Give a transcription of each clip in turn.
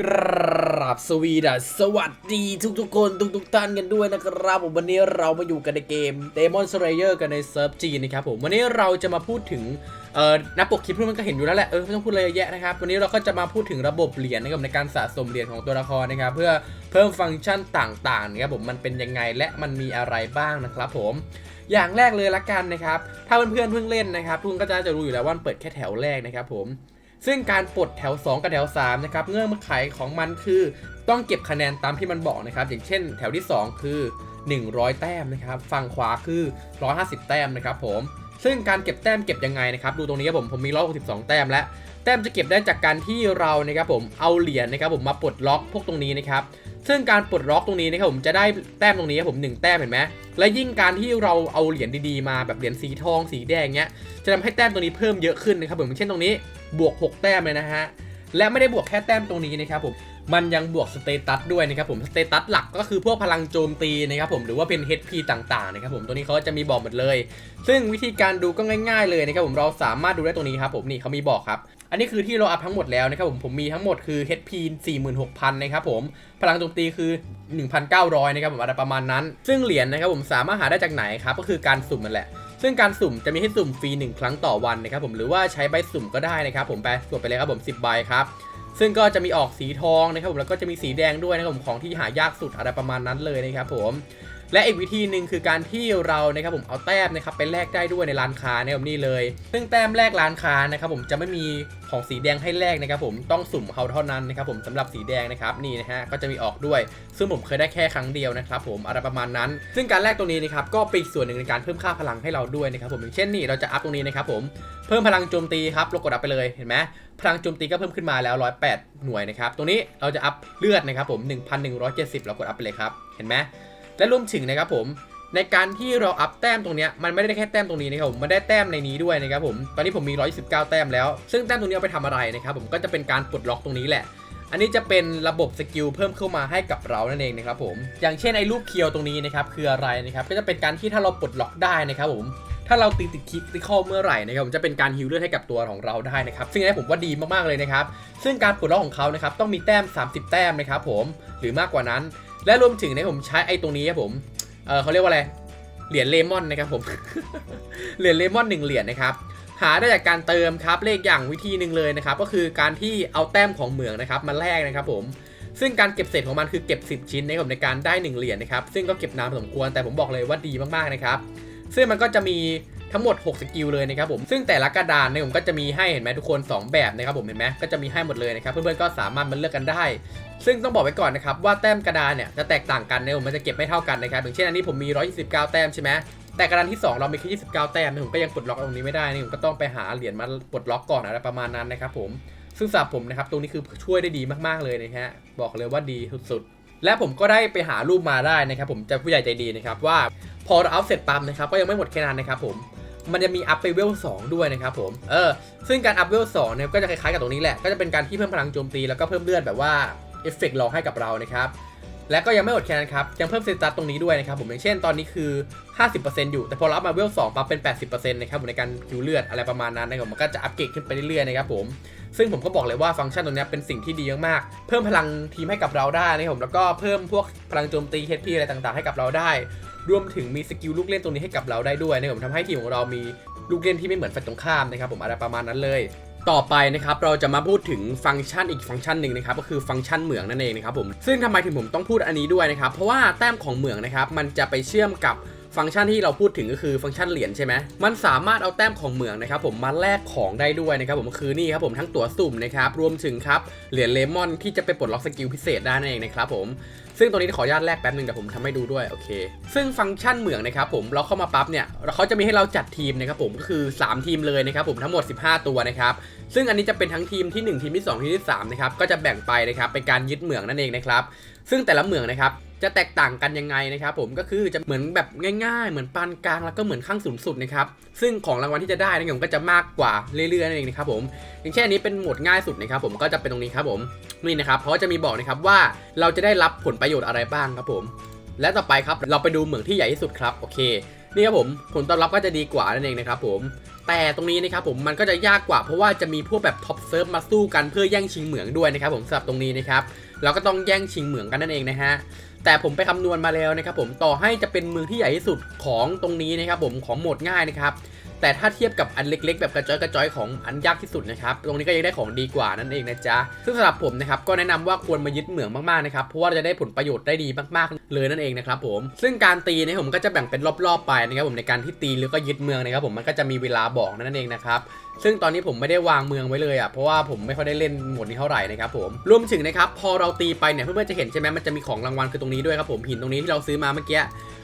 กราบสวีดัสสวัสดีทุกๆคนทุกๆท่านกันด้วยนะครับผมวันนี้เรามาอยู่กันในเกม Demon Slayer กันในเซิร์ฟจีนะครับผมวันนี้เราจะมาพูดถึงเอ่อน้าปกคลิปเพื่อนมันก็เห็นอยู่แล้วแหละเออไม่ต้องพูดอะไรเยอะแยะนะครับวันนี้เราก็จะมาพูดถึงระบบเหรียญนะครับในการสะสมเหรียญของตัวละครนะครับเพื่อเพิ่มฟังก์ชันต่างๆนะครับผมมันเป็นยังไงและมันมีอะไรบ้างนะครับผมอย่างแรกเลยละกันนะครับถ้าเพื่อนๆเพิ่งเล่นนะครับทุกคนก็จะจะรู้อยู่แล้วว่าเปิดแค่แถวแรกนะครับผม ซึ่งการปลดแถว 2 กับแถว3นะครับเงื่อนไขของมันคือต้องเก็บคะแนนตามที่มันบอกนะครับ อย่างเช่น แถวที่ 2 คือ 100 แต้มนะครับฝั่งขวาคือ 150 แต้มนะครับผมซึ่งการเก็บแต้มเก็บยังไงนะครับดูตรงนี้ครับผมผมมี162 แต้มแล้วแต้มจะเก็บได้จากการที่เรานะครับผมเอาเหรียญนะครับผมมาปลดล็อกพวกตรงนี้นะครับ ซึ่งการปลดล็อกตรงนี้นะครับผมจะได้แต้มตรงนี้ครับผม1แต้มเห็นไหมและยิ่งการที่เราเอาเหรียญดีๆมาแบบเหรียญสีทองสีแดงเงี้ยจะทำให้แต้มตรงนี้เพิ่มเยอะขึ้นนะครับผมอย่างเช่นตรงนี้บวก 6 แต้มเลยนะฮะและไม่ได้บวกแค่แต้มตรงนี้นะครับผม มันยังบวกสเตตัสด้วยนะครับผมสเตตัสหลักก็คือพวกพลังโจมตีนะครับผมหรือว่าเป็น HP ต่างๆนะครับผมตัวนี้เขาจะมีบอกหมดเลย ซึ่งวิธีการดูก็ง่าย ๆ เลยนะครับผมเราสามารถดูได้ตรงนี้ครับผมนี่เขามีบอกครับอันนี้คือที่เราอัพทั้งหมดแล้วนะครับผมผมมีทั้งหมดคือ HP 46,000นะครับผมพลังโจมตีคือ 1,900นะครับผมอะไรประมาณนั้น ซึ่งเหรียญนะครับผมสามารถหาได้จากไหนครับก็คือการสุ่มนั่นแหละซึ่งการสุ่มจะมีให้สุ่มฟรี1ครั้งต่อวันนะครับผมหรือว่าใช้ใบสุ่มก็ได้นะครับผมไปสุ่มไปเลยครับผม 10ใบครับ ซึ่งก็จะมีออกสีทองนะครับผมแล้วก็จะมีสีแดงด้วยนะครับผมของที่หายากสุดอะไรประมาณนั้นเลยนะครับผม และอีกวิธีหนึ่งคือการที่เรานะครับผมเอาแต้มนะครับไปแลกได้ด้วยในร้านค้านะครับนี่เลย ซึ่งแต้มแลกร้านค้านะครับผมจะไม่มีของสีแดงให้แลกนะครับผมต้องสุ่มเขาเท่านั้นนะครับผมสำหรับสีแดงนะครับนี่นะฮะก็จะมีออกด้วย ซึ่งผมเคยได้แค่ครั้งเดียวนะครับผมอะไรประมาณนั้น ซึ่งการแลกตรงนี้นะครับก็เป็นส่วนหนึ่งในการเพิ่มค่าพลังให้เราด้วยนะครับผมอย่างเช่นนี่เราจะอัพตรงนี้นะครับผมเพิ่มพลังโจมตีครับเรากดอัพไปเลยเห็นไหมพลังโจมตีก็เพิ่มขึ้นมาแล้ว 108 หน่วยนะครับตรงนี้เราจะอัพเลือดนะครับผม 1,170 เรากดอัพไปเลยครับเห็นไหม และรวมถึงนะครับผมในการที่เราอัพแต้มตรงนี้มันไม่ได้แค่แต้มตรงนี้นะครับผมมันได้แต้มในนี้ด้วยนะครับผมตอนนี้ผมมี 129 แต้มแล้ว ซึ่งแต้มตรงนี้เอาไปทำอะไรนะครับผมก็จะเป็นการปลดล็อกตรงนี้แหละ อันนี้จะเป็นระบบสกิลเพิ่มเข้ามาให้กับเรานั่นเองนะครับผมอย่างเช่นไอ้รูปเคียวตรงนี้นะครับคืออะไรนะครับก็จะเป็นการที่ถ้าเราปลดล็อกได้นะครับผมถ้าเราตีติดคิกติคอเมื่อไหร่นะครับผมจะเป็นการฮิลเลือดให้กับตัวของเราได้นะครับซึ่งนี้ผมว่าดีมากๆเลยนะครับซึ่งการปลดล็อกของเขานะครับต้องมีแต้ม 30 แต้มนะครับผมหรือมากกว่านั้น และรวมถึงนะผมใช้ไอ้ตรงนี้ครับผมเออเขาเรียกว่าอะไรเหรียญเลมอนนะครับผมเหรียญเลมอนหนึ่งเหรียญนะครับหาได้จากการเติมครับเลขอย่างวิธีหนึ่งเลยนะครับก็คือการที่เอาแต้มของเหมืองนะครับมาแลกนะครับผมซึ่งการเก็บเศษของมันคือเก็บ 10 ชิ้นนะครับในการได้ 1 เหรียญนะครับซึ่งก็เก็บนานสมควรแต่ผมบอกเลยว่าดีมากๆนะครับซึ่งมันก็จะมี ทั้งหมด 6 สกิลเลยนะครับผมซึ่งแต่ละกระดานเนี่ยผมก็จะมีให้เห็นไหมทุกคน 2 แบบนะครับผมเห็นไหมก็จะมีให้หมดเลยนะครับเพื่อนๆก็สามารถมาเลือกกันได้ ซึ่งต้องบอกไว้ก่อนนะครับว่าแต้มกระดานเนี่ยจะแตกต่างกันนะผมมันจะเก็บไม่เท่ากันนะครับอย่างเช่นอันนี้ผมมี 129 แต้มใช่ไหมแต่กระดานที่ 2 เรามีแค่29 แต้มนะผมก็ยังปลดล็อกตรงนี้ไม่ได้นี่ผมก็ต้องไปหาเหรียญมาปลดล็อกก่อนอะไรประมาณนั้นนะครับผมซึ่งสำหรับผมนะครับตรงนี้คือช่วยได้ดีมากๆเลยนะฮะบอกเลยว่าดีสุดๆ และผมก็ได้ไปหารูปมาได้นะครับผมจะผู้ใหญ่ใจดีนะครับว่าพอเราอัพเสร็จปั๊มนะครับก็ยังไม่หมดแค่นั้นนะครับผม มันจะมีอัพไปเวล2ด้วยนะครับผม เออ ซึ่งการอัพเวล2เนี่ยก็จะคล้ายๆกับตรงนี้แหละ ก็จะเป็นการที่เพิ่มพลังโจมตีแล้วก็เพิ่มเลือดแบบว่าเอฟเฟกต์รองให้กับเรานะครับ และก็ยังไม่หมดแค่นั้นครับ ยังเพิ่มสเตตัสตรงนี้ด้วยนะครับผม อย่างเช่นตอนนี้คือ 50%อยู่ แต่พอเราอัพมาเวล2ปั๊บเป็น 80%นะครับผมในการคิวเลือดอะไรประมาณนั้นนะครับมันก็จะอัปเกรดขึ้นไปเรื่อยๆนะครับผม ซึ่งผมก็บอกเลยว่าฟังก์ชันตรงนี้เป็นสิ่งที่ดีมากๆ เพิ่มพลังทีมให้กับเราได้นะครับผม แล้วก็เพิ่มพวกพลังโจมตี HP อะไรต่างๆ ให้กับเราได้ รวมถึงมีสกิลลูกเล่นตรงนี้ให้กับเราได้ด้วยนะครับผมทำให้ทีมของเรามีลูกเล่นที่ไม่เหมือนฝ่ายตรงข้ามนะครับผมอะไรประมาณนั้นเลยต่อไปนะครับเราจะมาพูดถึงฟังก์ชันอีกฟังก์ชันหนึ่งนะครับก็คือฟังก์ชันเหมืองนั่นเองนะครับผมซึ่งทำไมถึงผมต้องพูดอันนี้ด้วยนะครับเพราะว่าแต้มของเหมืองนะครับมันจะไปเชื่อมกับ ฟังก์ชันที่เราพูดถึงก็คือฟังก์ชันเหรียญใช่ไหมมันสามารถเอาแต้มของเหมืองนะครับผมมาแลกของได้ด้วยนะครับผมคือนี่ครับผมทั้งตั๋วสุ่มนะครับรวมถึงครับเหรียญเลมอนที่จะไปปลดล็อกสกิลพิเศษได้นั่นเองนะครับผมซึ่งตรงนี้ขออนุญาตแลกแป๊บนึงเดี๋ยวผมทำให้ดูด้วยโอเค ซึ่งฟังก์ชันเหมืองนะครับผมเราเข้ามาปั๊บเนี่ยเขาจะมีให้เราจัดทีมนะครับผมก็คือ 3 ทีมเลยนะครับผมทั้งหมด 15 ตัวนะครับซึ่งอันนี้จะเป็นทั้งทีมที่ 1 ทีมที่ 2 ทีมที่3นะครับก็จะแบ่งไปนะครับเป็นการยึดเหมืองนั่นเองนะครับซึ่งแต่ละเหมืองนะครับ จะแตกต่างกันยังไงนะครับผมก็คือจะเหมือนแบบง่าย ๆ เหมือนปานกลางแล้วก็เหมือนข้างสูงสุดนะครับซึ่งของรางวัลที่จะได้นะผมก็จะมากกว่าเรื่อยๆนั่นเองนะครับผมอย่างเช่นอันนี้เป็นโหมดง่ายสุดนะครับผมก็จะเป็นตรงนี้ครับผมนี่นะครับเพราะจะมีบอกนะครับว่าเราจะได้รับผลประโยชน์อะไรบ้างครับผม และต่อไปครับเราไปดูเหมืองที่ใหญ่ที่สุดครับโอเคนี่ครับผมผลตอบรับก็จะดีกว่านั่นเองนะครับผม แต่ตรงนี้นะครับผมมันก็จะยากกว่าเพราะว่าจะมีพวกแบบท็อปเซิร์ฟมาสู้กันเพื่อแย่งชิงเหมืองด้วยนะครับผมสำหรับตรงนี้นะครับเราก็ต้องแย่งชิงเหมืองกันนั่นเองนะฮะแต่ผมไปคำนวณมาแล้วนะครับผมต่อให้จะเป็นเมืองที่ใหญ่ที่สุดของตรงนี้นะครับผมของโหมดง่ายนะครับ แต่ถ้าเทียบกับอันเล็กๆ แบบกระจอยกระจอยของอันยากที่สุดนะครับ ตรงนี้ก็ยังได้ของดีกว่านั่นเองนะจ๊ะ ซึ่งสำหรับผมนะครับก็แนะนำว่าควรมายึดเหมืองมากๆนะครับ เพราะว่าจะได้ผลประโยชน์ได้ดีมากๆ เลยนั่นเองนะครับผม ซึ่งการตีเนะผมก็จะแบ่งเป็นรอบๆไปนะครับผมในการที่ตีแล้วก็ยึดเมืองนะครับผมมันก็จะมีเวลาบอกนั่นเองนะครับ ซึ่งตอนนี้ผมไม่ได้วางเมืองไว้เลยอะเพราะว่าผมไม่ค่อยได้เล่นหมดนี้เท่าไหร่นะครับผมรวมถึงนะครับพอเราตีไปเนี่ยเพื่อนๆจะเห็นใช่ไหมมันจะมีของรางวัลคือตรงนี้ด้วยครับผมหินตรงนี้ที่เราซื้อมาเมื่อกี้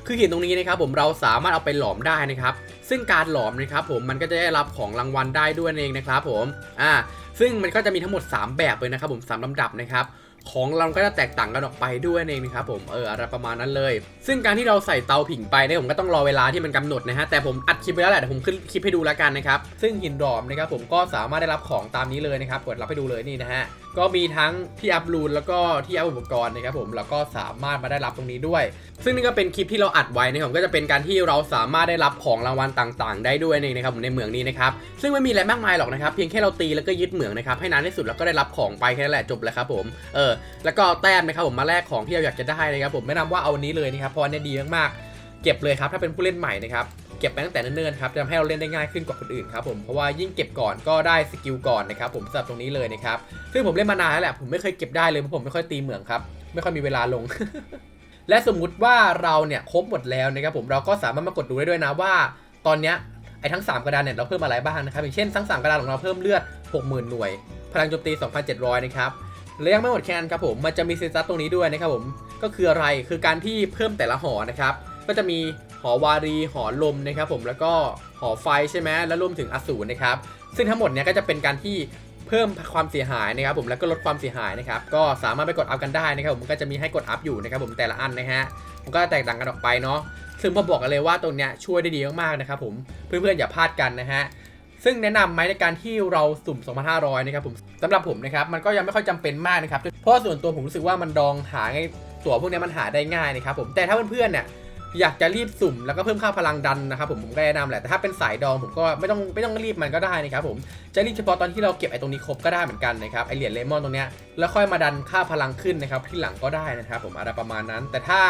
คือหินตรงนี้นะครับผมเราสามารถเอาไปหลอมได้นะครับซึ่งการหลอมนะครับผมมันก็จะได้รับของรางวัลได้ด้วยเองนะครับผมอ่าซึ่งมันก็จะมีทั้งหมด 3 แบบเลยนะครับผมสามลำดับนะครับ ของเราก็จะแตกต่างกันออกไปด้วยเองนะครับผมเอออะไรประมาณนั้นเลย ซึ่งการที่เราใส่เตาผิงไปเนี่ยผมก็ต้องรอเวลาที่มันกำหนดนะฮะแต่ผมอัดคลิปไว้แล้วแหละแต่ผมขึ้นคลิปให้ดูแล้วกันนะครับซึ่งหินดอมนะครับผมก็สามารถได้รับของตามนี้เลยนะครับกดรับให้ดูเลยนี่นะฮะ ก็มีทั้งที่อัพรูนแล้วก็ที่อัพอุปกรณ์นะครับผมแล้วก็สามารถมาได้รับตรงนี้ด้วย ซึ่งนี่ก็เป็นคลิปที่เราอัดไว้นะครับก็จะเป็นการที่เราสามารถได้รับของรางวัลต่างๆ ได้ด้วยเองนะครับผมในเหมืองนี้นะครับซึ่งไม่มีอะไรมากมายหรอกนะครับเพียงแค่เราตีแล้วก็ยึดเหมืองนะครับให้นานที่สุดแล้วก็ได้รับของไปแค่นั้นแหละจบแล้วครับผมเออแล้วก็แต้มนะครับผมมาแลกของที่เราอยากจะได้นะครับผมแนะนำว่าเอาอันนี้เลยนะครับเพราะอันนี้ดีมากๆเก็บเลยครับถ้าเป็นผู้เล่นใหม่นะครับ ก็บไปตั้งแต่เนิ่นๆครับจะทำให้เราเล่นได้ง่ายขึ้นกว่าคนอื่นครับผมเพราะว่ายิ่งเก็บก่อนก็ได้สกิลก่อนนะครับผมสำหรับตรงนี้เลยนะครับซึ่งผมเล่นมานานแล้วแหละผมไม่เคยเก็บได้เลยเพราะผมไม่ค่อยตีเหมืองครับไม่ค่อยมีเวลาลง และสมมุติว่าเราเนี่ยครบหมดแล้วนะครับผมเราก็สามารถมากดดูได้ด้วยนะว่า ตอนเนี้ยไอ้ทั้ง 3 กระดานเนี่ยเราเพิ่มอะไรบ้างนะครับอย่างเช่นทั้ง 3 กระดานของเราเพิ่มเลือด 60,000 หน่วย พลังโจมตี 2,700 นะครับและยังไม่หมดแค่นั้นครับผมมันจะมีเตตัสตรงนี้ด้วยนะครับผมก็คืออะไรคือการที่เพิ่มแต่ละหอนะครับก็จะมี หอวารี หอลมนะครับผมแล้วก็หอไฟใช่ไหมแล้วรวมถึงอสูรนะครับซึ่งทั้งหมดเนี้ยก็จะเป็นการที่เพิ่มความเสียหายนะครับผมแล้วก็ลดความเสียหายนะครับก็สามารถไปกดอัพกันได้นะครับผมก็จะมีให้กดอัพอยู่นะครับผมแต่ละอันนะฮะมันก็แตกต่างกันออกไปเนาะซึ่งผมบอกกันเลยว่าตรงเนี้ยช่วยได้ดีมากๆนะครับผมเพื่อนๆอย่าพลาดกันนะฮะซึ่งแนะนำไหมในการที่เราสุ่ม 2,500 นะครับผมสำหรับผมนะครับมันก็ยังไม่ค่อยจำเป็นมากนะครับเพราะส่วนตัวผมรู้สึกว่ามันดองหาง่ายตั๋วพวกเนี้ยมันหาได้ง่ายนะครับผมแต่ถ้าเพื่อนๆเนี่ย อยากจะรีบสุ่มแล้วก็เพิ่มค่าพลังดันนะครับผมผมก็แนะนำแหละแต่ถ้าเป็นสายดองผมก็ไม่ต้องไม่ต้องรีบมันก็ได้นะครับผมจะรีบเฉพาะตอนที่เราเก็บไอ้ตรงนี้ครบก็ได้เหมือนกันนะครับไอเหรียญเลมอนตรงเนี้ยแล้วค่อยมาดันค่าพลังขึ้นนะครับที่หลังก็ได้นะครับผมอะไรประมาณนั้น แต่ถ้า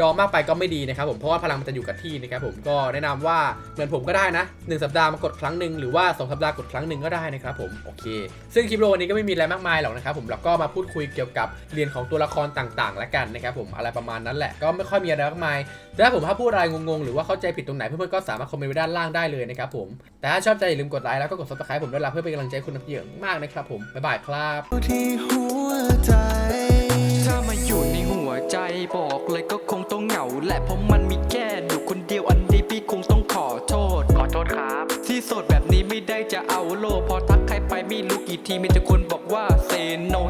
ดองมากไปก็ไม่ดีนะครับผมเพราะว่าพลังมันจะอยู่กับที่นะครับผมก็แนะนำว่าเหมือนผมก็ได้นะหนึ่งสัปดาห์มากดครั้งหนึ่งหรือว่าสองสัปดาห์กดครั้งหนึ่งก็ได้นะครับผมโอเค ซึ่งคลิปโลวันนี้ก็ไม่มีอะไรมากมายหรอกนะครับผมเราก็มาพูดคุยเกี่ยวกับเรียนของตัวละครต่างๆ และกันนะครับผมอะไรประมาณนั้นแหละก็ไม่ค่อยมีอะไรมากมายแถ้าผมถ้าพูดอะไรงงๆ หรือว่าเข้าใจผิดตรงไหนเพื่อนๆก็สามารถคอมเมนต์ไว้ด้านล่างได้เลยนะครับผม แต่ถ้าชอบใจอย่าลืมกดไลค์แล้วก็กด subscribe ผมด้วยล่ะเพื่อเป็นกำลังใจคุณเยอะมากนะครับผมบ๊ายบายครับที่หัวใจถ้ามาอยู่ในหัวใจบอกเลยก็คงต้องเหงาแหละเพราะมันมีแค่อยู่คนเดียวอันนี้พี่คงต้องขอโทษ ขอโทษครับ ที่โสดแบบนี้ไม่ได้จะเอาโลพอทักใครไปไม่รู้กี่ทีมีแต่คนบอกว่าเซโน